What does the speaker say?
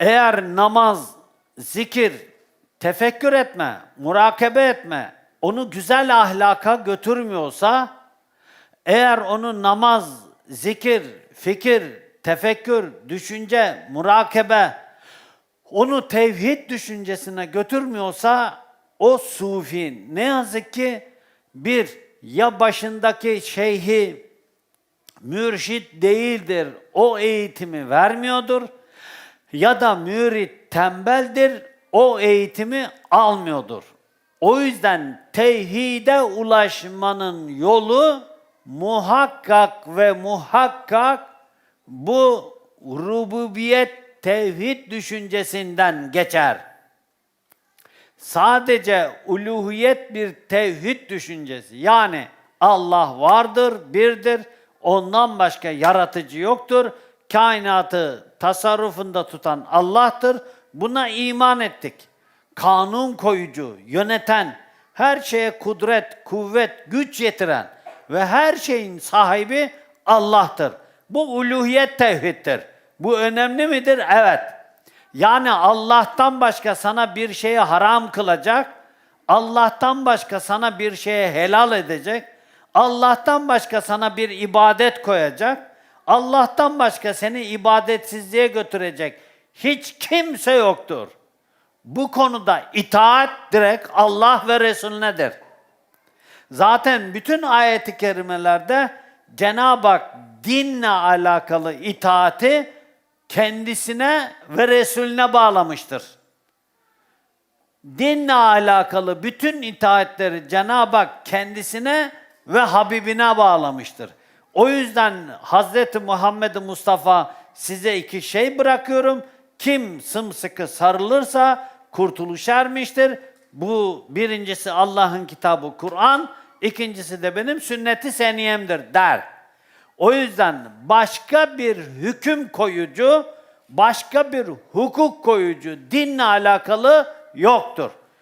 Eğer namaz, zikir, tefekkür etme, murakabe etme, onu güzel ahlaka götürmüyorsa, eğer onu namaz, zikir, fikir, tefekkür, düşünce, murakabe, onu tevhid düşüncesine götürmüyorsa, o sufi ne yazık ki bir ya başındaki şeyhi mürşit değildir, o eğitimi vermiyordur ya da mürit tembeldir, o eğitimi almıyordur. O yüzden tevhide ulaşmanın yolu muhakkak ve muhakkak bu rububiyet tevhid düşüncesinden geçer. Sadece uluhiyet bir tevhid düşüncesi. Yani Allah vardır, birdir. Ondan başka yaratıcı yoktur. Kainatı tasarrufunda tutan Allah'tır. Buna iman ettik. Kanun koyucu, yöneten, her şeye kudret, kuvvet, güç yetiren ve her şeyin sahibi Allah'tır. Bu uluhiyet tevhiddir. Bu önemli midir? Evet. Yani Allah'tan başka sana bir şeyi haram kılacak, Allah'tan başka sana bir şeye helal edecek, Allah'tan başka sana bir ibadet koyacak, Allah'tan başka seni ibadetsizliğe götürecek hiç kimse yoktur. Bu konuda itaat direkt Allah ve Resulünedir. Zaten bütün ayet-i kerimelerde Cenab-ı Hak dinle alakalı itaati kendisine ve Resulüne bağlamıştır. Dinle alakalı bütün itaatleri Cenab-ı Hak kendisine ve Habibine bağlamıştır. O yüzden Hazreti Muhammed Mustafa size iki şey bırakıyorum. Kim sımsıkı sarılırsa kurtuluş ermiştir. Bu birincisi Allah'ın kitabı Kur'an, ikincisi de benim sünneti seniyemdir der. O yüzden başka bir hüküm koyucu, başka bir hukuk koyucu dinle alakalı yoktur.